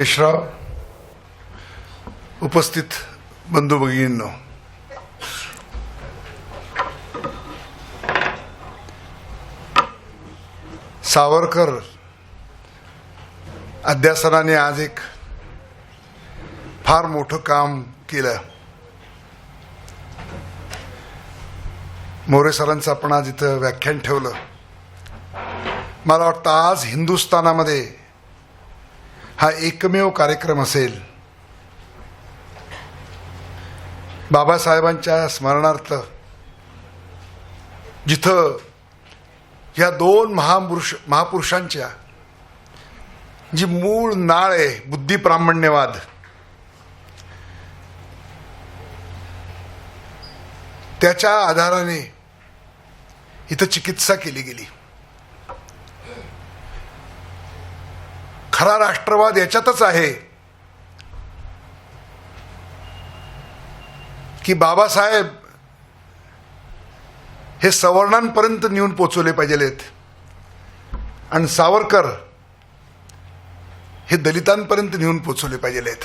यशराव उपस्थित बंधू भगिनींनो। सावरकर अध्यासनाने आज एक फार मोठं काम केलं. मोरे सरांचं आपण आज इथं व्याख्यान ठेवलं. मला वाटतं आज हिंदुस्थानामध्ये हा एकमेव कार्यक्रम असेल. बाबासाहेबांच्या स्मरणार्थ जिथं या दोन महापुरुष महापुरुषांच्या जी मूळ नाळ आहे बुद्धी त्याच्या आधाराने इथं चिकित्सा केली गेली. खरा राष्ट्रवाद याच्यातच आहे. की बाबासाहेब हे सवर्णांपर्यंत नेऊन पोचवले पाहिजेत आणि सावरकर हे दलितांपर्यंत नेऊन पोचवले पाहिजेत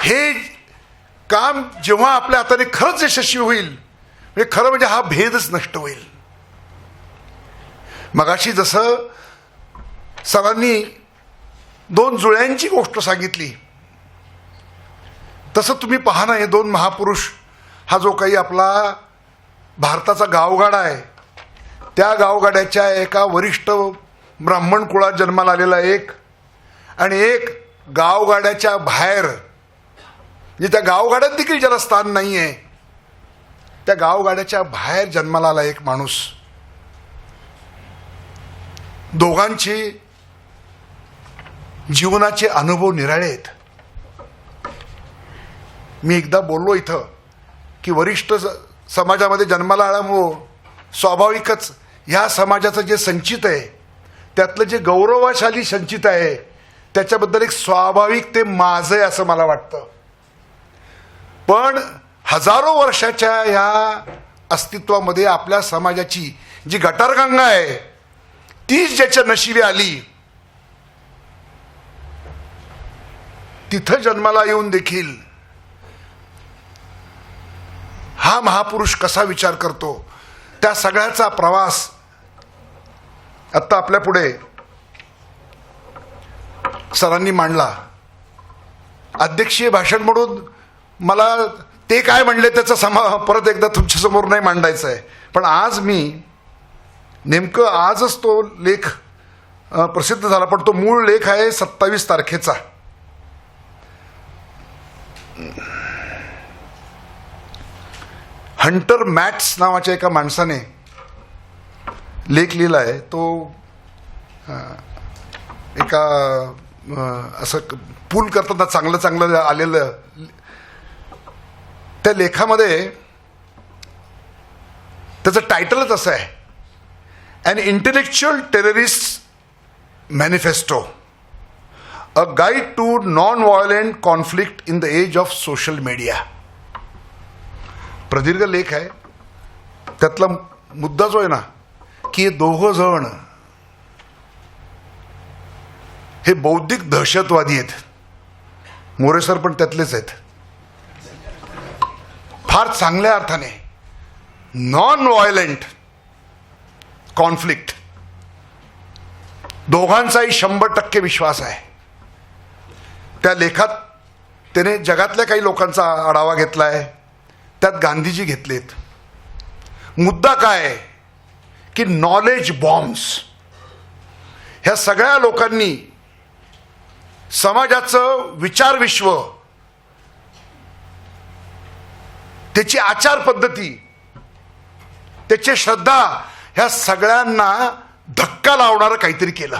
हे काम जेव्हा आपल्या हाताने खरंच यशस्वी होईल म्हणजे खरं म्हणजे हा भेदच नष्ट होईल. मगाशी जसं सरांनी दोन जुळ्यांची गोष्ट सांगितली. तसं तुम्ही पहा ना हे दोन महापुरुष हा जो काही आपला भारताचा गावगाडा आहे त्या गावगाड्याच्या एका वरिष्ठ ब्राह्मण कुळात जन्माला आलेला एक आणि एक गावगाड्याच्या बाहेर म्हणजे त्या गावगाड्यात देखील ज्याला स्थान नाही आहे त्या गावगाड्याच्या बाहेर जन्माला आला एक माणूस. दोघांची जीवनाचे अनुभव निराळे आहेत. मी एकदा बोललो इथं की वरिष्ठ स- समाजामध्ये जन्माला आल्यामुळं स्वाभाविकच ह्या समाजाचं जे संचित आहे त्यातलं जे गौरवशाली संचित आहे त्याच्याबद्दल एक स्वाभाविक ते माझं आहे असं मला वाटतं. पण हजारो वर्षाच्या ह्या अस्तित्वामध्ये आपल्या समाजाची जी गटारगंगा आहे तीच ज्याच्या नशिबी आली तिथं जन्माला येऊन देखील हा महापुरुष कसा विचार करतो? त्या सगळ्याचा प्रवास आत्ता आपल्या पुढे सरांनी मांडला. अध्यक्षीय भाषण म्हणून मला ते काय म्हणले त्याचा समा परत एकदा तुमच्यासमोर नाही मांडायचं आहे पण आज मी नेमकं आजच तो लेख प्रसिद्ध झाला पण तो मूळ लेख आहे सत्तावीस तारखेचा. हंटर मॅट्स नावाच्या एका माणसाने लेख लिहिला आहे तो एका असं पूल करताना चांगलं चांगलं आलेलं त्या लेखामध्ये त्याचं टायटलच असं आहे. An intellectual terrorist manifesto a guide to non violent conflict in the age of social media प्रदीर्घ लेख आहे. त्यातला मुद्दा जो आहे ना की हे दोघं जण हे बौद्धिक दहशतवादी आहेत. मोरेसर पण त्यातलेच आहेत. फार चांगल्या अर्थाने नॉन व्हायलेंट कॉन्फ्लिक्ट दोघांचाही शंभर टक्के विश्वास आहे. त्या लेखात त्याने जगातल्या काही लोकांचा आढावा घेतला आहे त्यात गांधीजी घेतलेत. मुद्दा काय की नॉलेज बॉम्ब्स ह्या सगळ्या लोकांनी समाजाचं विचार विश्व त्याची आचार पद्धती त्याची श्रद्धा ह्या सगळ्यांना धक्का लावणारं काहीतरी केलं.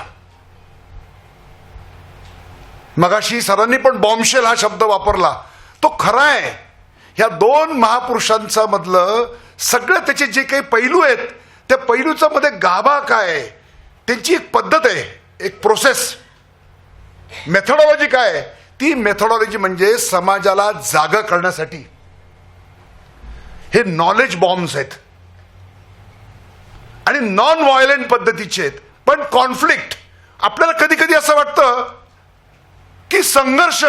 मगाशी सरांनी पण बॉम्बशेल हा शब्द वापरला. तो खरा आहे. ह्या दोन महापुरुषांचा मधलं सगळं त्याचे जे काही पैलू आहेत त्या पैलूचा मध्ये गाभा काय त्यांची एक पद्धत आहे एक प्रोसेस मेथडॉलॉजी काय ती मेथडॉलॉजी म्हणजे समाजाला जागा करण्यासाठी. हे नॉलेज बॉम्ब्स आहेत. आणि नॉन व्हायलेंट पद्धतीचे आहेत. पण कॉन्फ्लिक्ट आपल्याला कधी कधी असं वाटतं की संघर्ष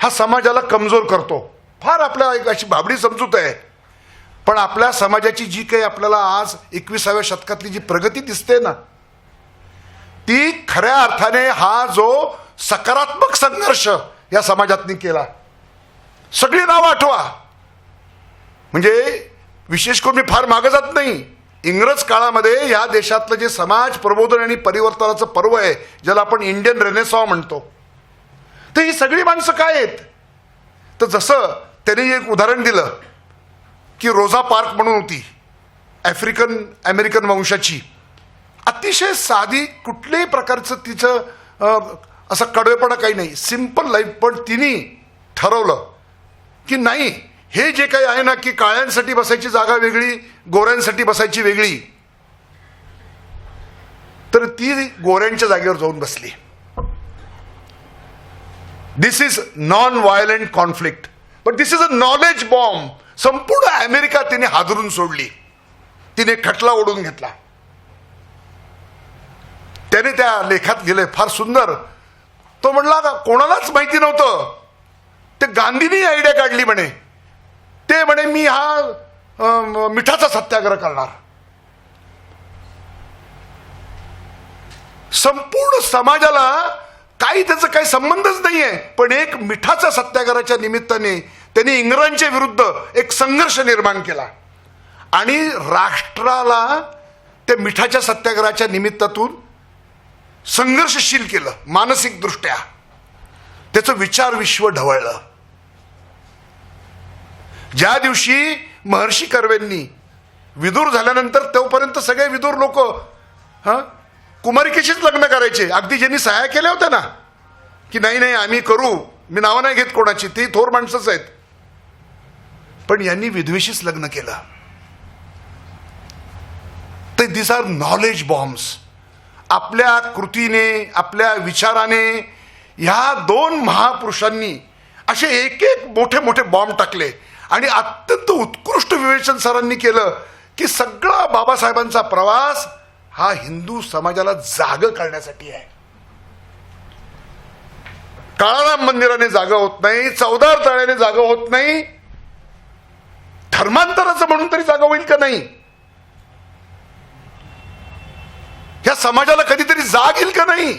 हा समाजाला कमजोर करतो. फार आपल्याला एक अशी भाबडी समजूत आहे. पण आपल्या समाजाची जी काही आपल्याला आज एकविसाव्या शतकातली जी प्रगती दिसते ना ती खऱ्या अर्थाने हा जो सकारात्मक संघर्ष या समाजातनी केला. सगळी नावं आठवा. म्हणजे विशेष करून मी फार मागं जात नाही. इंग्रज काळामध्ये या देशातलं जे समाज प्रबोधन आणि परिवर्तनाचं पर्व आहे ज्याला आपण इंडियन रेनेसॉ म्हणतो. तर ही सगळी माणसं काय आहेत? तर जसं त्यांनी एक उदाहरण दिलं की रोझा पार्क म्हणून होती ॲफ्रिकन अमेरिकन वंशाची. अतिशय साधी कुठल्याही प्रकारचं तिचं असं कडवेपणा काही नाही. Simple life. पण तिने ठरवलं की नाही हे जे काही आहे ना की काळ्यांसाठी बसायची जागा वेगळी गोऱ्यांसाठी बसायची वेगळी तर ती गोऱ्यांच्या जागेवर जाऊन बसली. This is non violent conflict but this is a knowledge bomb संपूर्ण अमेरिका तिने हादरून सोडली. तिने खटला ओढून घेतला. त्याने त्या लेखात लिहिलंय फार सुंदर. तो म्हणला "का कोणालाच माहिती नव्हतं. ते गांधींनी आयडिया काढली म्हणे. ते म्हणे मी हा मिठाचा सत्याग्रह करणार. संपूर्ण समाजाला काही त्याचा काही संबंधच नाही आहे पण एक मिठाच्या सत्याग्रहाच्या निमित्ताने त्यांनी इंग्रजांच्या विरुद्ध एक संघर्ष निर्माण केला. आणि राष्ट्राला त्या मिठाच्या सत्याग्रहाच्या निमित्तातून संघर्षशील केलं मानसिकदृष्ट्या. त्याचं विचार विश्व ढवळलं. ज्या दिवशी महर्षी कर्वेंनी विदूर झाल्यानंतर तोपर्यंत सगळे विदूर लोक हा? कुमारिकेशीच लग्न करायचे. अगदी ज्यांनी सहाय्या केल्या होत्या ना की नाही नाही आम्ही करू. मी नावं नाही घेत कोणाची ती थोर माणसंच आहेत. पण यांनी विधवेशीच लग्न केलं. ते दिस आर नॉलेज बॉम्ब्स आपल्या कृतीने आपल्या विचाराने ह्या दोन महापुरुषांनी असे एक एक मोठे मोठे बॉम्ब टाकले. आणि अत्यंत उत्कृष्ट विवेचन सरांनी केलं की सगळा बाबासाहेबांचा प्रवास हा हिंदू समाजाला जाग करण्यासाठी आहे. काळाराम मंदिराने जागा होत नाही चौदार तळ्याने जागा होत नाही. धर्मांतराचं म्हणून तरी जागा होईल का नाही? ह्या समाजाला कधीतरी जाग येईल का नाही?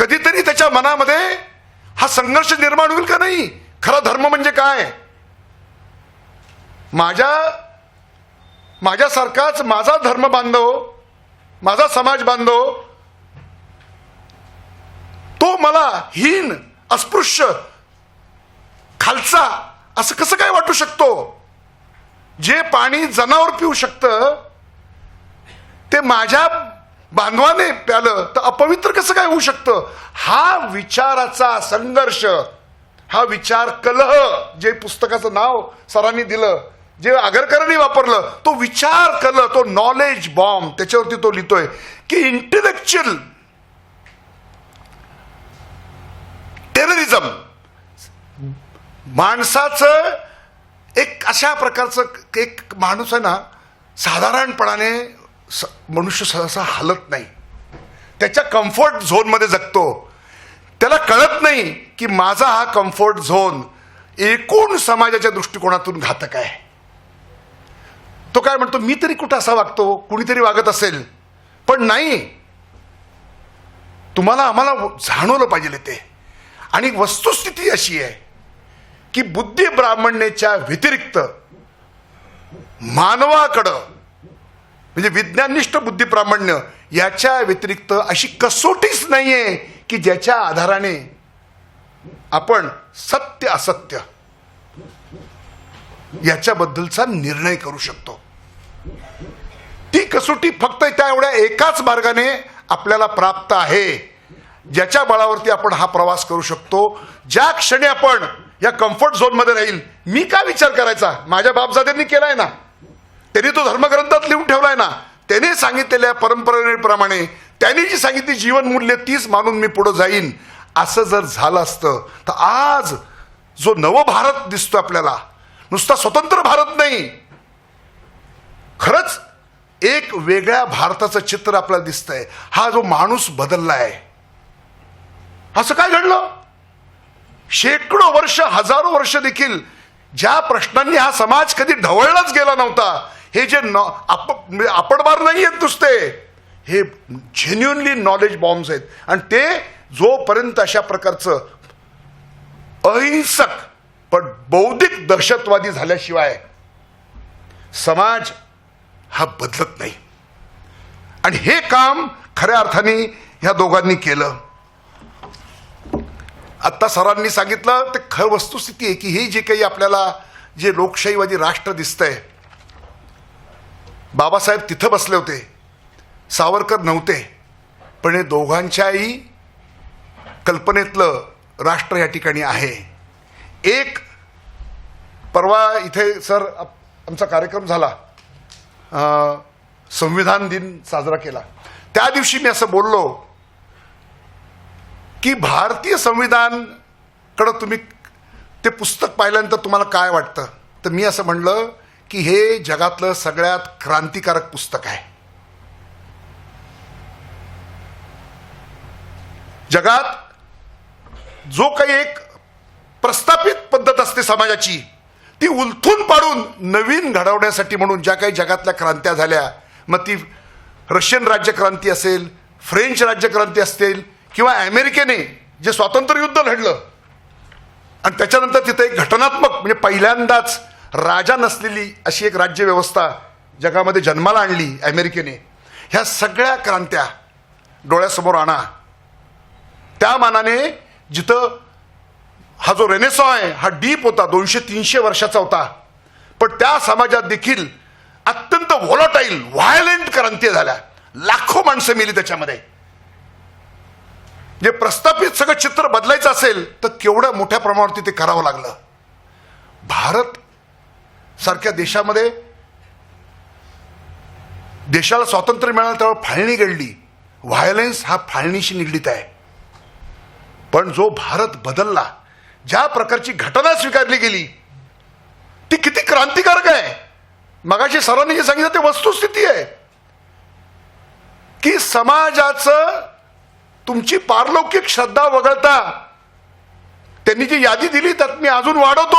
कधीतरी त्याच्या मनामध्ये हा संघर्ष निर्माण होईल का नाही? खरा धर्म म्हणजे काय? माझ्या माझ्यासारखाच माझा धर्म बांधव माझा समाज बांधव तो मला हीन अस्पृश्य खालचा असं कसं काय वाटू शकतो? जे पाणी जनावर पिऊ शकतं ते माझ्या बांधवाने प्यालं तर अपवित्र कसं काय होऊ शकतं? हा विचाराचा संघर्ष हा विचार कलह जे पुस्तकाचं नाव सरांनी दिलं जे आगरकरांनी वापरलं तो विचार कलह तो नॉलेज बॉम्ब त्याच्यावरती तो लिहितोय की इंटेलेक्च्युअल टेररिझम माणसाचं एक अशा प्रकारचं एक माणूस आहे ना साधारणपणाने स- मनुष्य सहसा हालत नाही. त्याच्या कम्फर्ट झोनमध्ये जगतो. त्याला कळत नाही की माझा हा कम्फर्ट झोन एकूण समाजाच्या दृष्टिकोनातून घातक आहे. तो काय म्हणतो मी तरी कुठं असा वागतो? कुणीतरी वागत असेल. पण नाही. तुम्हाला आम्हाला जाणवलं पाहिजे ते. आणि वस्तुस्थिती अशी आहे की बुद्धी ब्राह्मण्याच्या व्यतिरिक्त मानवाकडं म्हणजे विज्ञानिष्ठ बुद्धी प्रामाण्य याच्या व्यतिरिक्त अशी कसोटीच नाहीये की ज्याच्या आधाराने आपण सत्य असत्य याच्याबद्दलचा निर्णय करू शकतो. ती कसोटी फक्त त्या एवढ्या एकाच मार्गाने आपल्याला प्राप्त आहे. ज्याच्या बळावरती आपण हा प्रवास करू शकतो. ज्या क्षणी आपण या कम्फर्ट झोनमध्ये राहील मी काय विचार करायचा? माझ्या बापजाद्यांनी केलाय ना. त्यांनी तो धर्मग्रंथात लिहून ठेवलाय ना. त्याने सांगितलेल्या परंपरेप्रमाणे त्यांनी जी सांगितली जीवनमूल्य तीच मानून मी पुढे जाईन. असं जर झालं असतं तर आज जो नवभारत दिसतो आपल्याला नुसता स्वतंत्र भारत नाही. खरंच एक वेगळ्या भारताचं चित्र आपल्याला दिसतंय. हा जो माणूस बदलला आहे असं काय घडलं? शेकडो वर्ष हजारो वर्ष देखील ज्या प्रश्नांनी हा समाज कधी ढवळलाच गेला नव्हता हे जे नॉ- आप म्हणजे आपडबार नाही आहेत नुसते हे जेन्युनली नॉलेज बॉम्ब्स आहेत. आणि ते जोपर्यंत अशा प्रकारचं अहिंसक पण बौद्धिक दहशतवादी झाल्याशिवाय समाज हा बदलत नाही. आणि हे काम खऱ्या अर्थाने ह्या दोघांनी केलं. आत्ता सरांनी सांगितलं ते खर वस्तुस्थिती आहे की हे जे काही आपल्याला जे लोकशाहीवादी राष्ट्र दिसतंय बाबासाहेब तिथं बसले होते सावरकर नव्हते पण हे दोघांच्याही कल्पनेतलं राष्ट्र या ठिकाणी आहे. एक परवा इथे सर आप- आमचा कार्यक्रम झाला. संविधान दिन साजरा केला. त्या दिवशी मी असं बोललो की भारतीय संविधान कडं तुम्ही ते पुस्तक पाहिल्यानंतर तुम्हाला काय वाटतं? तर मी असं म्हणलं की हे जगातलं सगळ्यात क्रांतिकारक पुस्तक आहे. जगात जो काही एक प्रस्थापित पद्धत असते समाजाची ती उलथून पाडून नवीन घडवण्यासाठी म्हणून ज्या काही जगातल्या क्रांत्या झाल्या मग ती रशियन राज्यक्रांती असेल फ्रेंच राज्यक्रांती असेल किंवा अमेरिकेने जे स्वातंत्र्य युद्ध लढलं आणि त्याच्यानंतर तिथे एक घटनात्मक म्हणजे पहिल्यांदाच राजा नसलेली अशी एक राज्यव्यवस्था जगामध्ये जन्माला आणली अमेरिकेने. ह्या सगळ्या क्रांत्या डोळ्यासमोर आणा. त्या मानाने जिथं हा जो रेनेसॉ आहे हा डीप होता दोनशे तीनशे वर्षाचा होता. पण त्या समाजात देखील अत्यंत व्हॉलटाईल व्हायलेंट क्रांती झाल्या. लाखो माणसं मेली त्याच्यामध्ये. जे प्रस्थापित सगळं चित्र बदलायचं असेल तर केवढ्या मोठ्या प्रमाणावरती ते करावं लागलं. भारत सारख्या देशामध्ये देशाला स्वातंत्र्य मिळालं त्यावेळी फाळणी घडली. व्हायलेन्स हा फाळणीशी निगडीत आहे. पण जो भारत बदलला ज्या प्रकारची घटना स्वीकारली गेली ती किती क्रांतिकारक आहे. मगाशी सरांनी जे सांगितलं ते वस्तुस्थिती आहे. की समाजाचं तुमची पारलौकिक श्रद्धा वगळता त्यांनी जी यादी दिली त्यात मी अजून वाढवतो.